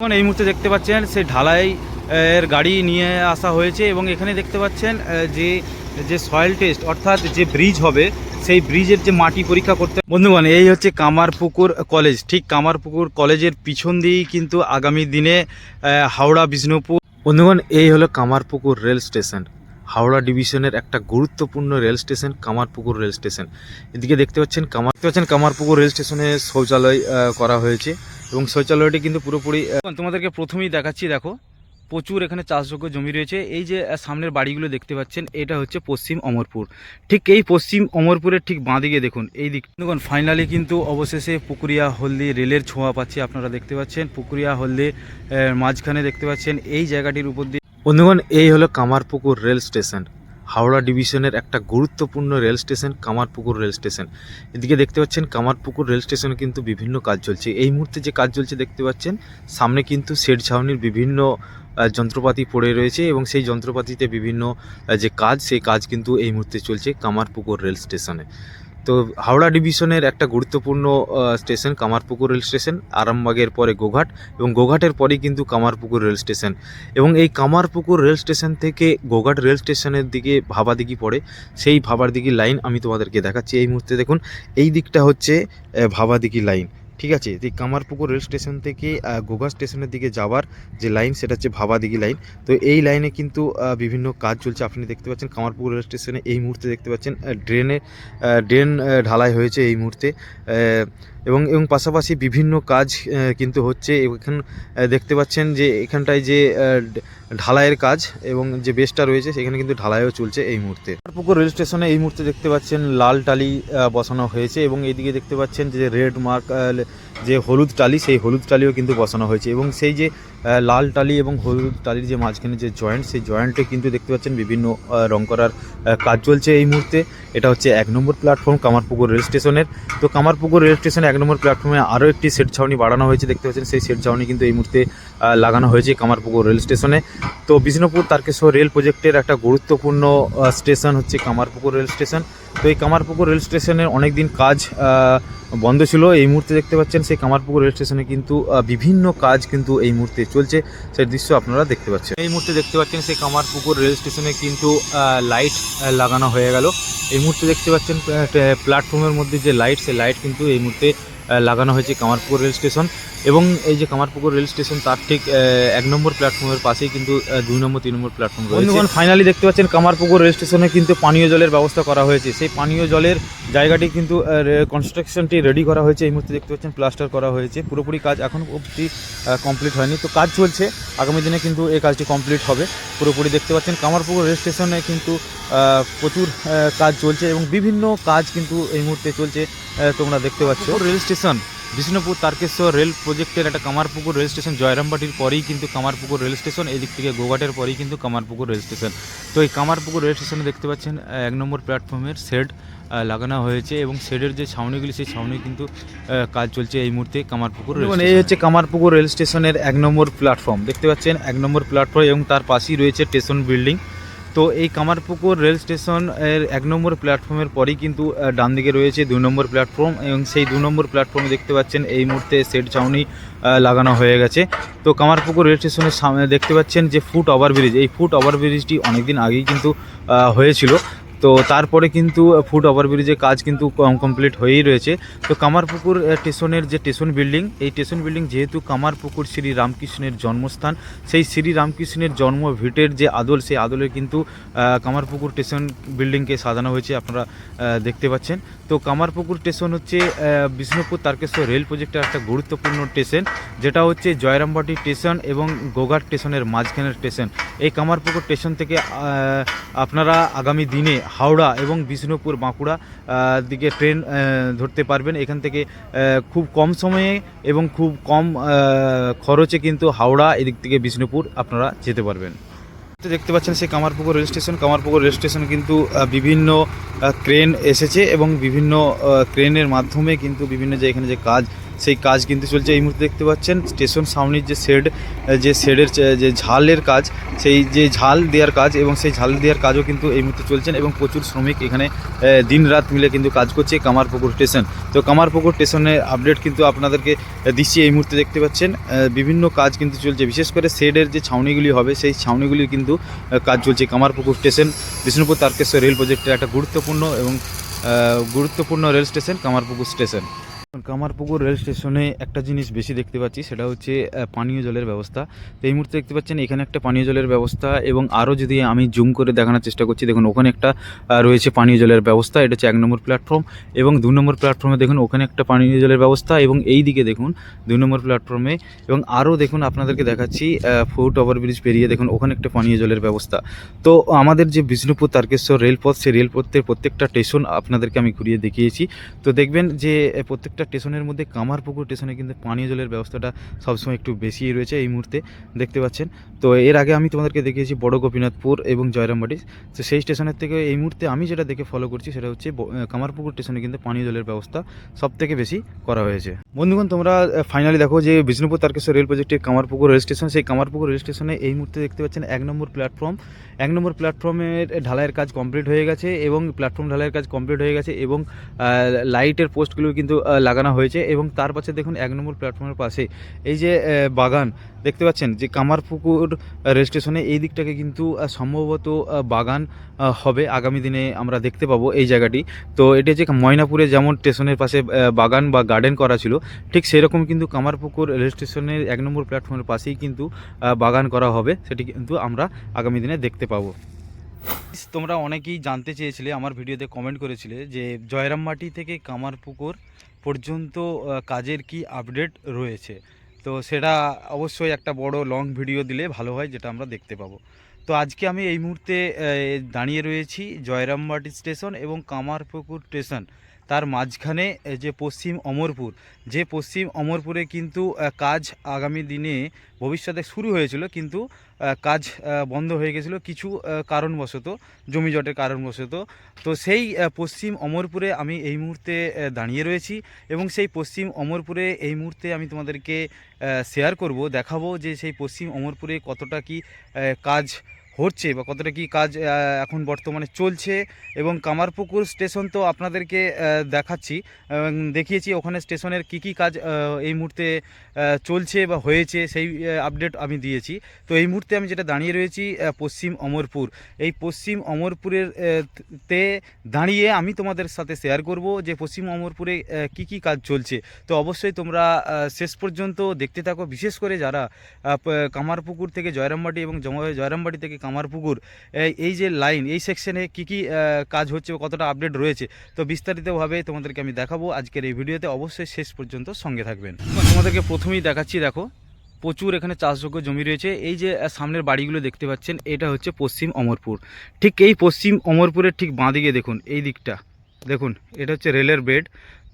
এখন এই মুহূর্তে দেখতে পাচ্ছেন সেই ঢালাই, এর গাড়ি নিয়ে আসা হয়েছে এবং এখানে দেখতে পাচ্ছেন যে যে সয়েল টেস্ট অর্থাৎ যে ব্রিজ হবে, সেই ব্রিজের যে মাটি পরীক্ষা করতে বন্ধুগণ, এই হচ্ছে কামারপুকুর কলেজ ঠিক কামারপুকুর কলেজের পিছন দিয়েই কিন্তু আগামী দিনে হাওড়া, বিষ্ণুপুর। বন্ধুগণ, এই হলো কামারপুকুর রেল স্টেশন। হাওড়া ডিভিশনের একটা গুরুত্বপূর্ণ rail station, Kamarpukur rail station. এদিকে দেখতে পাচ্ছেন, কামার দেখতে পাচ্ছেন কামারপুকুর রেল স্টেশনে শৌচালয় করা হয়েছে। এবং শৌচালয়টি কিন্তু পুরোপুরি তোমাদেরকে প্রথমেই দেখাচ্ছি, দেখো, প্রচুর এখানে চাষযোগ্য জমি রয়েছে। এই যে সামনের বাড়িগুলো দেখতে পাচ্ছেন, এটা হচ্ছে পশ্চিম অমরপুর। ঠিক এই পশ্চিম অমরপুরের ঠিক বাঁদিকে দেখুন, এই দিক দেখুন ফাইনালি কিন্তু অবশেষে পুকুরিয়া হলদি রেলের ছোঁয়া পাচ্ছি, আপনারা দেখতে পাচ্ছেন। পুকুরিয়া হলদি মাঝখানে দেখতে পাচ্ছেন, এই জায়গাটির উপর দিয়ে বন্ধুগণ এই হলো কামারপুকুর রেল স্টেশন। হাওড়া ডিভিশনের একটা গুরুত্বপূর্ণ rail station, Kamarpukur rail station. এদিকে দেখতে পাচ্ছেন, কামারপুকুর রেল স্টেশনে কিন্তু বিভিন্ন কাজ চলছে। এই মুহূর্তে যে কাজ চলছে দেখতে পাচ্ছেন, সামনে কিন্তু শেড ছাউনির বিভিন্ন যন্ত্রপাতি পড়ে রয়েছে এবং সেই যন্ত্রপাতিতে বিভিন্ন যে কাজ, সেই কাজ কিন্তু এই মুহূর্তে চলছে কামারপুকুর রেল স্টেশনে। তো হাওড়া ডিভিশনের একটা গুরুত্বপূর্ণ স্টেশন কামারপুকুর রেল স্টেশন, আরামবাগের পরে গোঘাট এবং গোঘাটের পরেই কিন্তু কামারপুকুর রেল স্টেশন। এবং এই কামারপুকুর রেল স্টেশন থেকে গোঘাট রেল স্টেশনের দিকে ভাবাদিঘি পড়ে, সেই ভাবাদিঘি লাইন আমি তোমাদেরকে দেখাচ্ছি। এই মুহূর্তে দেখুন, এই দিকটা হচ্ছে ভাবা ভাবাদিঘি লাইন। ঠিক আছে, যে কামারপুকুর রেল স্টেশন থেকে গোগা স্টেশনের দিকে যাওয়ার যে লাইন, সেটা হচ্ছে ভাবাদিঘি লাইন। তো এই লাইনে কিন্তু বিভিন্ন কাজ চলছে। আপনি দেখতে পাচ্ছেন কামারপুকুর রেল স্টেশনে এই মুহূর্তে দেখতে পাচ্ছেন ড্রেনে ড্রেন ঢালাই হয়েছে এই মুহূর্তে। এবং এবং পাশাপাশি বিভিন্ন কাজ কিন্তু হচ্ছে এখান দেখতে পাচ্ছেন যে এখানটায় যে ঢালাইয়ের কাজ এবং যে বেসটা রয়েছে, সেখানে কিন্তু ঢালাইও চলছে এই মুহূর্তে। পুকুর রেল স্টেশনে এই মুহূর্তে দেখতে পাচ্ছেন লাল টালি বসানো হয়েছে এবং এইদিকে দেখতে পাচ্ছেন যে রেড মার্ক যে হলুদ টালি, সেই হলুদ টালিও কিন্তু বসানো হয়েছে এবং সেই যে লাল টালি এবং হলুদ টালির যে মাঝখানে যে জয়েন্ট, সেই জয়েন্টে কিন্তু দেখতে পাচ্ছেন বিভিন্ন রং করার কাজ চলছে এই মুহূর্তে। এটা হচ্ছে এক নম্বর প্ল্যাটফর্ম কামারপুকুর রেল স্টেশনের। তো কামারপুকুর রেল স্টেশনে এক নম্বর প্ল্যাটফর্মে আরও একটি সেট ছাউনি বাড়ানো হয়েছে, দেখতে পাচ্ছেন সেই সেট ছাউনি কিন্তু এই মুহূর্তে লাগানো হয়েছে কামারপুকুর রেল স্টেশনে। তো বিষ্ণুপুর তারকেশ্বর রেল প্রজেক্টের একটা গুরুত্বপূর্ণ স্টেশন হচ্ছে কামারপুকুর রেল স্টেশন। তো এই কামারপুকুর রেল স্টেশনের অনেক দিন কাজ বন্ধ ছিল। এই মুহূর্তে দেখতে পাচ্ছেন সেই কামারপুকুর রেল স্টেশনে কিন্তু বিভিন্ন কাজ কিন্তু এই মুহূর্তে চলছে। সেই দৃশ্য আপনারা দেখতে পাচ্ছেন। এই মুহূর্তে দেখতে পাচ্ছেন সেই কামারপুকুর রেল স্টেশনে কিন্তু লাইট লাগানো হয়ে গেল। এই মুহূর্তে দেখতে পাচ্ছেন প্ল্যাটফর্মের মধ্যে যে লাইট, সেই লাইট কিন্তু এই মুহূর্তে লাগানো হয়েছে কামারপুকুর রেল স্টেশন এবং এই যে কামারপুকুর রেল স্টেশন তার ঠিক এক নম্বর প্ল্যাটফর্মের পাশেই কিন্তু দুই নম্বর, তিন নম্বর প্ল্যাটফর্ম রয়েছে। ফাইনালি দেখতে পাচ্ছেন কামারপুকুর রেল স্টেশনে কিন্তু পানীয় জলের ব্যবস্থা করা হয়েছে। সেই পানীয় জলের জায়গাটি কিন্তু কনস্ট্রাকশনটি রেডি করা হয়েছে। এই মুহূর্তে দেখতে পাচ্ছেন প্লাস্টার করা হয়েছে। পুরোপুরি কাজ এখন অবধি কমপ্লিট হয়নি। তো কাজ চলছে। আগামী দিনে কিন্তু এই কাজটি কমপ্লিট হবে। পুরোপুরি দেখতে পাচ্ছেন কামারপুকুর রেল স্টেশনে কিন্তু প্রচুর কাজ চলছে এবং বিভিন্ন কাজ কিন্তু এই মুহূর্তে চলছে। তোমরা দেখতে পাচ্ছ। Rail station Bishnupur Tarakeswar rail প্রজেক্টের একটা কামারপুকুর রেল স্টেশন জয়রামবাটির পরেই কিন্তু কামারপুকুর রেল স্টেশন এদিক থেকে গোঘাটের পরেই কিন্তু কামারপুকুর রেল স্টেশন। তো এই কামারপুকুর রেল স্টেশনে দেখতে পাচ্ছেন এক নম্বর প্ল্যাটফর্মের শেড লাগানো হয়েছে এবং শেডের যে ছাউনিগুলি সেই ছাউনি কিন্তু কাজ চলছে এই মুহূর্তে কামারপুকুর এই হচ্ছে কামারপুকুর রেল স্টেশনের এক নম্বর প্ল্যাটফর্ম। দেখতে পাচ্ছেন এক নম্বর প্ল্যাটফর্ম এবং তার পাশেই রয়েছে স্টেশন বিল্ডিং। তো এই কামারপুকুর রেল স্টেশনের এক নম্বর প্ল্যাটফর্মের পরেই কিন্তু ডান দিকে রয়েছে দুই নম্বর প্ল্যাটফর্ম এবং সেই দু নম্বর প্ল্যাটফর্মে দেখতে পাচ্ছেন এই মুহূর্তে সেট চাউনি লাগানো হয়ে গেছে। তো কামারপুকুর রেল স্টেশনের সামনে দেখতে পাচ্ছেন যে ফুট ওভারব্রিজ, এই ফুট ওভারব্রিজটি অনেকদিন আগেই কিন্তু হয়েছিল। তো তারপরে কিন্তু ফুট ওভারব্রিজের কাজ কিন্তু কমপ্লিট হয়েই রয়েছে। তো কামারপুকুর স্টেশনের যে স্টেশন বিল্ডিং, এই স্টেশন বিল্ডিং যেহেতু কামারপুকুর শ্রী রামকৃষ্ণের জন্মস্থান, সেই শ্রী রামকৃষ্ণের জন্ম ভিটের যে আদল, সেই আদলে কিন্তু কামারপুকুর স্টেশন বিল্ডিংকে সাজানো হয়েছে, আপনারা দেখতে পাচ্ছেন। তো কামারপুকুর স্টেশন হচ্ছে বিষ্ণুপুর তারকেশ্বর রেল প্রজেক্টের একটা গুরুত্বপূর্ণ স্টেশন, যেটা হচ্ছে জয়রামবাটি স্টেশন এবং গোঘাট স্টেশনের মাঝখানের স্টেশন। এই কামারপুকুর স্টেশন থেকে আপনারা আগামী দিনে হাওড়া এবং বিষ্ণুপুর বাঁকুড়া দিকে ট্রেন ধরতে পারবেন। এখান থেকে খুব কম সময়ে এবং খুব কম খরচে কিন্তু হাওড়া এদিক থেকে বিষ্ণুপুর আপনারা যেতে পারবেন। তো দেখতে পাচ্ছেন সেই Kamarpukur rail station. Kamarpukur rail station কিন্তু বিভিন্ন ক্রেন এসেছে এবং বিভিন্ন ক্রেনের মাধ্যমে কিন্তু বিভিন্ন যে এখানে যে কাজ সেই কাজ কিন্তু চলছে এই মুহূর্তে দেখতে পাচ্ছেন। স্টেশন সামনের যে শেড, যে শেডের, যে ঝালের কাজ, সেই যে ঝাল দেওয়ার কাজ এবং সেই ঝাল দেওয়ার কাজও কিন্তু এই মুহূর্তে চলছেন এবং প্রচুর শ্রমিক এখানে দিন রাত মিলে কিন্তু কাজ করছে কামারপুকুর স্টেশন। তো কামারপুকুর স্টেশনের আপডেট কিন্তু আপনাদেরকে দিচ্ছি এই মুহূর্তে দেখতে পাচ্ছেন। বিভিন্ন কাজ কিন্তু চলছে। বিশেষ করে শেডের যে ছাউনিগুলি হবে, সেই ছাউনিগুলির কিন্তু কাজ চলছে কামারপুকুর স্টেশন। বিষ্ণুপুর তারকেশ্বর রেল প্রজেক্টের একটা গুরুত্বপূর্ণ এবং গুরুত্বপূর্ণ rail station Kamarpukur station. Kamarpukur rail স্টেশনে একটা জিনিস বেশি দেখতে পাচ্ছি, সেটা হচ্ছে পানীয় জলের ব্যবস্থা। তো এই মুহূর্তে দেখতে পাচ্ছেন, এখানে একটা পানীয় জলের ব্যবস্থা এবং আরও যদি আমি জুম করে দেখানোর চেষ্টা করছি, দেখুন ওখানে একটা রয়েছে পানীয় জলের ব্যবস্থা, এটা হচ্ছে এক নম্বর প্ল্যাটফর্ম এবং দু নম্বর প্ল্যাটফর্মে দেখুন ওখানে একটা পানীয় জলের ব্যবস্থা এবং এই দিকে দেখুন দুই নম্বর প্ল্যাটফর্মে এবং আরও দেখুন আপনাদেরকে দেখাচ্ছি ফুট ওভারব্রিজ পেরিয়ে দেখুন ওখানে একটা পানীয় জলের ব্যবস্থা। তো আমাদের যে বিষ্ণুপুর তারকেশ্বর রেলপথ, সেই রেলপথের প্রত্যেকটা স্টেশন আপনাদেরকে আমি ঘুরিয়ে দেখিয়েছি। তো দেখবেন যে প্রত্যেকটা স্টেশনের মধ্যে কামারপুকুর স্টেশনে কিন্তু পানীয় জলের ব্যবস্থাটা সবসময় একটু বেশি রয়েছে এই মুহূর্তে দেখতে পাচ্ছেন। তো এর আগে আমি তোমাদেরকে দেখিয়েছি বড় গোপীনাথপুর এবং জয়রামবাটি। তো সেই স্টেশনের থেকে এই মুহূর্তে আমি যেটা দেখে ফলো করছি সেটা হচ্ছে কামারপুকুর স্টেশনে কিন্তু পানীয় জলের ব্যবস্থা সব থেকে বেশি করা হয়েছে। বন্ধুগণ, তোমরা ফাইনালি দেখো যে বিষ্ণুপুর তারকেশ্বর রেল প্রজেক্টের কামারপুকুর রেল স্টেশন, সেই কামারপুকুর রেল স্টেশনে এই মুহূর্তে দেখতে পাচ্ছেন এক নম্বর প্ল্যাটফর্ম এক নম্বর প্ল্যাটফর্মের ঢালাইয়ের কাজ কমপ্লিট হয়ে গেছে এবং প্ল্যাটফর্ম ঢালাইয়ের কাজ কমপ্লিট হয়ে গেছে এবং লাইটের পোস্টগুলো কিন্তু লাগানো হয়েছে এবং তার পাশে দেখুন এক নম্বর প্ল্যাটফর্মের পাশে এই যে বাগান দেখতে পাচ্ছেন যে কামারপুকুর রেল স্টেশনে এই দিকটাকে কিন্তু সম্ভবত বাগান হবে আগামী দিনে আমরা দেখতে পাবো এই জায়গাটি। তো এটা যে ময়নাপুরে যেমন স্টেশনের পাশে বাগান বা গার্ডেন করা ছিল, ঠিক সেরকম কিন্তু কামারপুকুর রেল স্টেশনের এক নম্বর প্ল্যাটফর্মের পাশেই কিন্তু বাগান করা হবে, সেটি কিন্তু আমরা আগামী দিনে দেখতে পাবো। তোমরা অনেকেই জানতে চেয়েছিলে, আমার ভিডিওতে কমেন্ট করেছিলে যে জয়রামবাটি থেকে কামারপুকুর পর্যন্ত কাজের কি আপডেট রয়েছে? তো সেটা অবশ্যই একটা বড় লং ভিডিও দিলে ভালো হয়, যেটা আমরা দেখতে পাবো। তো আজকে আমি এই মুহূর্তে দাঁড়িয়ে রয়েছি জয়রামবাটি স্টেশন এবং কামারপুকুর স্টেশন। তার মাঝখানে যে পশ্চিম অমরপুর, যে পশ্চিম অমরপুরে কিন্তু কাজ আগামী দিনে ভবিষ্যতে শুরু হয়েছিল, কিন্তু কাজ বন্ধ হয়ে গেছিল কিছু কারণবশত জমিজটের কারণবশত। তো সেই পশ্চিম অমরপুরে আমি এই মুহূর্তে দাঁড়িয়ে রয়েছি এবং সেই পশ্চিম অমরপুরে এই মুহূর্তে আমি তোমাদেরকে শেয়ার করব, দেখাবো যে সেই পশ্চিম অমরপুরে কতটা কি কাজ হচ্ছে বা কতটা কি কাজ এখন বর্তমানে চলছে এবং কামারপুকুর স্টেশন তো আপনাদেরকে দেখাচ্ছি। দেখিয়েছি ওখানে স্টেশনের কি কি কাজ এই মুহূর্তে চলছে বা হয়েছে সেই আপডেট আমি দিয়েছি। তো এই মুহূর্তে আমি যেটা দাঁড়িয়ে রয়েছি পশ্চিম অমরপুর। এই পশ্চিম অমরপুরের তে দাঁড়িয়ে আমি তোমাদের সাথে শেয়ার করব যে পশ্চিম অমরপুরে কি কি কাজ চলছে। তো অবশ্যই তোমরা শেষ পর্যন্ত দেখতে থাকো। বিশেষ করে যারা কামারপুকুর থেকে জয়রামবাটি এবং জয়রামবাটি থেকে কামারপুকুর, এই যে লাইন এই সেকশনে কি কি কাজ হচ্ছে কতটা আপডেট রয়েছে, তো বিস্তারিতভাবে তোমাদেরকে আমি দেখাবো আজকের এই ভিডিওতে। অবশ্যই শেষ পর্যন্ত সঙ্গে থাকবেন। তোমাদেরকে প্রথমেই দেখাচ্ছি, দেখো, প্রচুর এখানে চাষযোগ্য জমি রয়েছে। এই যে সামনের বাড়িগুলো দেখতে পাচ্ছেন, এটা হচ্ছে পশ্চিম অমরপুর। ঠিক এই পশ্চিম অমরপুরের ঠিক বাঁদিকে দেখুন, এই দিকটা। দেখুন, এটা হচ্ছে রেলের বেড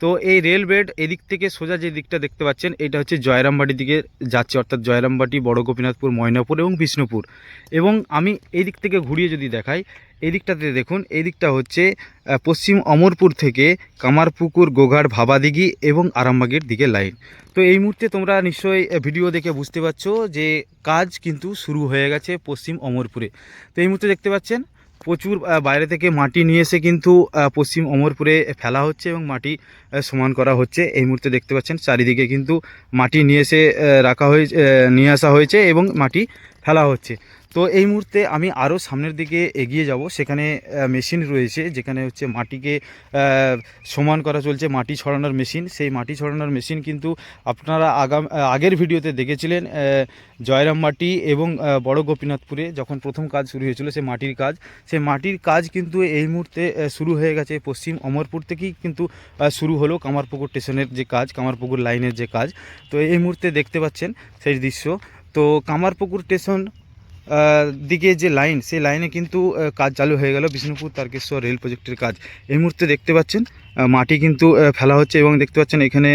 তো এই রেল বেড এদিক থেকে সোজা যে দিকটা দেখতে পাচ্ছেন, এটা হচ্ছে জয়রামবাটির দিকে যাচ্ছে, অর্থাৎ জয়রামবাটি, বড় গোপীনাথপুর, ময়নাপুর এবং বিষ্ণুপুর। এবং আমি এই দিক থেকে ঘুরিয়ে যদি দেখাই, এই দিকটাতে দেখুন, এই দিকটা হচ্ছে পশ্চিম অমরপুর থেকে কামারপুকুর, গোঘাট, ভাবাদিঘি এবং আরামবাগের দিকে লাইন। তো এই মুহূর্তে তোমরা নিশ্চয়ই ভিডিও দেখে বুঝতে পারছ যে কাজ কিন্তু শুরু হয়ে গেছে পশ্চিম অমরপুরে। তো এই মুহূর্তে দেখতে পাচ্ছেন প্রচুর বাইরে থেকে মাটি নিয়ে এসে কিন্তু পশ্চিম অমরপুরে ফেলা হচ্ছে এবং মাটি সমান করা হচ্ছে। এই মুহূর্তে দেখতে পাচ্ছেন, চারিদিকে কিন্তু মাটি নিয়ে এসে রাখা হয়েছে নিয়ে আসা হয়েছে এবং মাটি ফেলা হচ্ছে। তো এই মুহূর্তে আমি আরও সামনের দিকে এগিয়ে যাব। সেখানে মেশিন রয়েছে, যেখানে হচ্ছে মাটিকে সমান করা চলছে, মাটি ছড়ানোর মেশিন। সেই মাটি ছড়ানোর মেশিন কিন্তু আপনারা আগাম আগের ভিডিওতে দেখেছিলেন জয়রাম মাটি এবং বড় গোপীনাথপুরে যখন প্রথম কাজ শুরু হয়েছিল সে মাটির কাজ। সেই মাটির কাজ কিন্তু এই মুহূর্তে শুরু হয়ে গেছে পশ্চিম অমরপুর থেকেই কিন্তু শুরু হলো কামারপুকুর স্টেশনের যে কাজ, কামারপুকুর লাইনের যে কাজ। তো এই মুহূর্তে দেখতে পাচ্ছেন সেই দৃশ্য। তো কামারপুকুর স্টেশন দিকে যে লাইন, সেই লাইনে কিন্তু কাজ চালু হয়ে গেল বিষ্ণুপুর তারকেশ্বর রেল প্রজেক্টের কাজ। এই মুহূর্তে দেখতে পাচ্ছেন মাটি কিন্তু ফেলা হচ্ছে এবং দেখতে পাচ্ছেন এখানে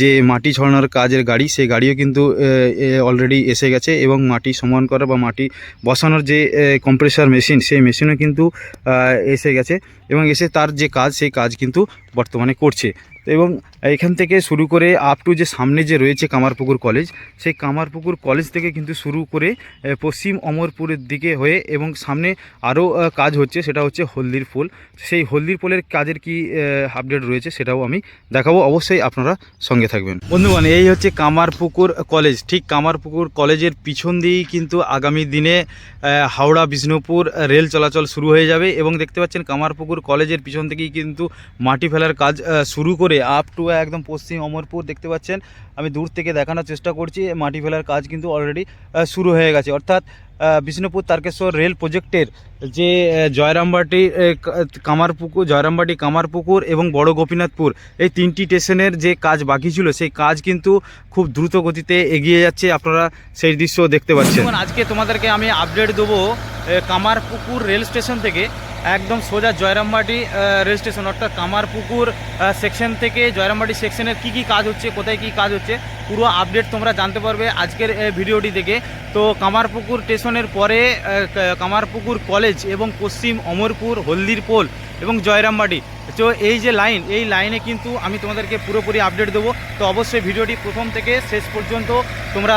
যে মাটি ছড়ানোর কাজের গাড়ি, সেই গাড়িও কিন্তু অলরেডি এসে গেছে এবং মাটি সমান করা বা মাটি বসানোর যে কম্প্রেসার মেশিন সেই মেশিনও কিন্তু এসে গেছে এবং এসে তার যে কাজ, সেই কাজ কিন্তু বর্তমানে করছে। এবং এখান থেকে শুরু করে আপ টু যে সামনে যে রয়েছে কামারপুকুর কলেজ সেই কামারপুকুর কলেজ থেকে কিন্তু শুরু করে পশ্চিম অমরপুরের দিকে হয়ে এবং সামনে আরও কাজ হচ্ছে, সেটা হচ্ছে হলদির পোল। সেই হলদির পোলের কাজের কি আপডেট রয়েছে সেটাও আমি দেখাবো। অবশ্যই আপনারা সঙ্গে থাকবেন। বন্ধুগণ, এই হচ্ছে কামারপুকুর কলেজ ঠিক কামারপুকুর কলেজের পিছন দিয়েই কিন্তু আগামী দিনে হাওড়া, বিষ্ণুপুর রেল চলাচল শুরু হয়ে যাবে এবং দেখতে পাচ্ছেন কামারপুকুর কলেজের পিছন থেকেই কিন্তু মাটি ফেলার কাজ শুরু করে আপ টু একদম পশ্চিম অমরপুর দেখতে পাচ্ছেন। আমি দূর থেকে দেখানোর চেষ্টা করছি মাটি ফেলার কাজ কিন্তু অলরেডি শুরু হয়ে গেছে। অর্থাৎ বিষ্ণুপুর তারকেশ্বর রেল প্রজেক্টের যে জয়রামবাটি কামারপুকুর জয়রামবাটি, কামারপুকুর এবং বড় গোপীনাথপুর, এই তিনটি স্টেশনের যে কাজ বাকি ছিল, সেই কাজ কিন্তু খুব দ্রুত গতিতে এগিয়ে যাচ্ছে। আপনারা সেই দৃশ্য দেখতে পাচ্ছেন। আজকে তোমাদেরকে আমি আপডেট দেবো কামারপুকুর রেল স্টেশন থেকে। একদম সোজা জয়রামবাটি রেল স্টেশন অর্থাৎ কামারপুকুর সেকশন থেকে জয়রামবাটি সেকশনের কি কি কাজ হচ্ছে, কোথায় কি কাজ হচ্ছে, পুরো আপডেট তোমরা জানতে পারবে আজকের ভিডিওটি দেখে। তো কামারপুকুর স্টেশনের পরে কামারপুকুর কলেজ এবং পশ্চিম অমরপুর, হলদির পোল এবং জয়রামবাটি। তো এই যে লাইন এই লাইনে কিন্তু আমি তোমাদেরকে পুরোপুরি আপডেট দেবো। তো অবশ্যই ভিডিওটি প্রথম থেকে শেষ পর্যন্ত তোমরা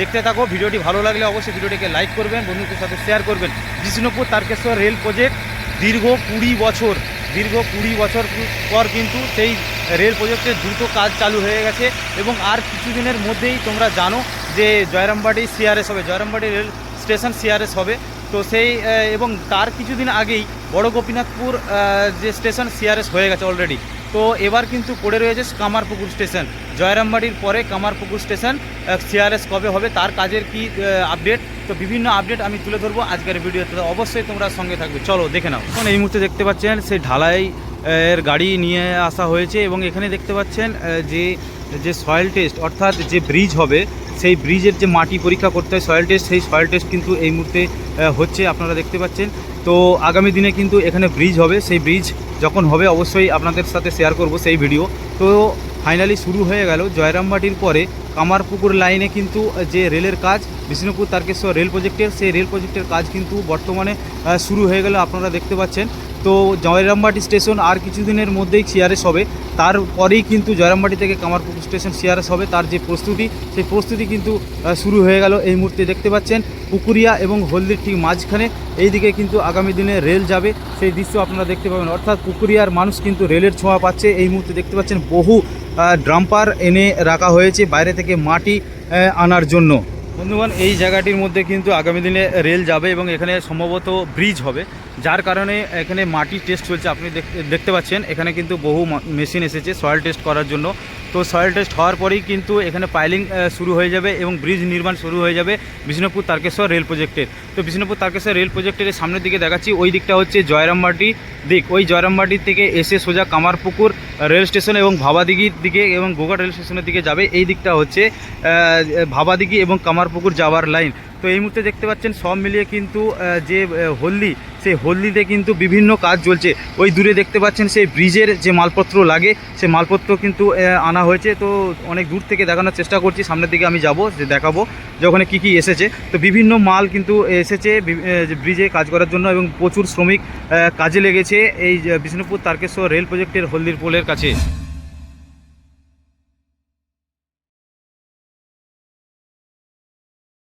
দেখতে থাকো। ভিডিওটি ভালো লাগলে অবশ্যই ভিডিওটিকে লাইক করবেন, বন্ধুদের সাথে শেয়ার করবেন। বিষ্ণুপুর তারকেশ্বর রেল প্রজেক্ট দীর্ঘ কুড়ি বছর, দীর্ঘ কুড়ি বছর পর কিন্তু সেই রেল প্রজেক্টের দ্রুত কাজ চালু হয়ে গেছে এবং আর কিছুদিনের মধ্যেই তোমরা জানো যে জয়রামবাটি সিআরএস হবে জয়রামবাটি রেল স্টেশন সিআরএস হবে। তো সেই এবং তার কিছুদিন আগেই বড় গোপীনাথপুর যে স্টেশন সিআরএস হয়ে গেছে অলরেডি তো এবার কিন্তু পড়ে রয়েছে কামারপুকুর স্টেশন। জয়রামবাড়ির পরে কামারপুকুর স্টেশন সিআরএস কবে হবে, তার কাজের কি আপডেট তো বিভিন্ন আপডেট আমি তুলে ধরবো আজকের ভিডিওতে। অবশ্যই তোমরা সঙ্গে থাকবে। চলো, দেখে নাও। এখন এই মুহূর্তে দেখতে পাচ্ছেন সেই ঢালাই এর গাড়ি নিয়ে আসা হয়েছে এবং এখানে দেখতে পাচ্ছেন যে যে সয়েল টেস্ট অর্থাৎ যে ব্রিজ হবে, সেই ব্রিজের যে মাটি পরীক্ষা করতে হয় সয়েল টেস্ট সেই সয়েল টেস্ট কিন্তু এই মুহূর্তে হচ্ছে, আপনারা দেখতে পাচ্ছেন। তো আগামী দিনে কিন্তু এখানে ব্রিজ হবে। সেই ব্রিজ যখন হবে অবশ্যই আপনাদের সাথে শেয়ার করব সেই ভিডিও তো ফাইনালি শুরু হয়ে গেল, জয়রামবাটির পরে কামারপুকুর লাইনে কিন্তু যে রেলের কাজ বিষ্ণুপুর তারকেশ্বর রেল প্রজেক্টের, সেই রেল প্রজেক্টের কাজ কিন্তু বর্তমানে শুরু হয়ে গেল, আপনারা দেখতে পাচ্ছেন। তো জয়রামবাটি স্টেশন আর কিছুদিনের মধ্যেই সিআরএস হবে। তারপরেই কিন্তু জয়রামবাটি থেকে কামারপুকুর স্টেশন সিআরএস হবে। তার যে প্রস্তুতি, সেই প্রস্তুতি কিন্তু শুরু হয়ে গেল এই মুহূর্তে। দেখতে পাচ্ছেন, পুকুরিয়া এবং হলদির ঠিক মাঝখানে, এইদিকে কিন্তু আগামী দিনে রেল যাবে। সেই দৃশ্য আপনারা দেখতে পাবেন। অর্থাৎ পুকুরিয়ার মানুষ কিন্তু রেলের ছোঁয়া পাচ্ছে। এই মুহূর্তে দেখতে পাচ্ছেন, বহু ড্রাম্পার এনে রাখা হয়েছে বাইরে থেকে মাটি আনার জন্য। বন্ধুগণ, এই জায়গাটির মধ্যে কিন্তু আগামী দিনে রেল যাবে এবং এখানে সম্ভবত ব্রিজ হবে, যার কারণে এখানে মাটি টেস্ট চলছে। আপনি দেখতে পাচ্ছেন, এখানে কিন্তু বহু মেশিন এসেছে সয়েল টেস্ট করার জন্য। তো সয়েল টেস্ট হওয়ার পরেই কিন্তু এখানে পাইলিং শুরু হয়ে যাবে এবং ব্রিজ নির্মাণ শুরু হয়ে যাবে বিষ্ণুপুর তারকেশ্বর রেল প্রজেক্টের তো বিষ্ণুপুর তারকেশ্বর রেল প্রজেক্টের সামনের দিকে দেখাচ্ছি, ওই দিকটা হচ্ছে জয়রামবাটি দিক। ওই জয়রামবাটি থেকে এসে সোজা কামারপুকুর রেল স্টেশন এবং ভাবাদিঘির দিকে এবং গোঘাট রেল স্টেশনের দিকে যাবে। এই দিকটা হচ্ছে ভাবাদিঘি এবং কামারপুকুর যাওয়ার লাইন তো এই মুহূর্তে দেখতে পাচ্ছেন সব মিলিয়ে কিন্তু যে হলদি, সেই হলদিতে কিন্তু বিভিন্ন কাজ চলছে। ওই দূরে দেখতে পাচ্ছেন সেই ব্রিজের যে মালপত্র লাগে, সে মালপত্র কিন্তু আনা হয়েছে। তো অনেক দূর থেকে দেখানোর চেষ্টা করছি, সামনের দিকে আমি যাব, যে দেখাবো যে ওখানে কী কী এসেছে। তো বিভিন্ন মাল কিন্তু এসেছে ব্রিজে কাজ করার জন্য এবং প্রচুর শ্রমিক কাজে লেগেছে এই বিষ্ণুপুর তারকেশ্বর রেল প্রজেক্টের হলদির পোলের কাছে।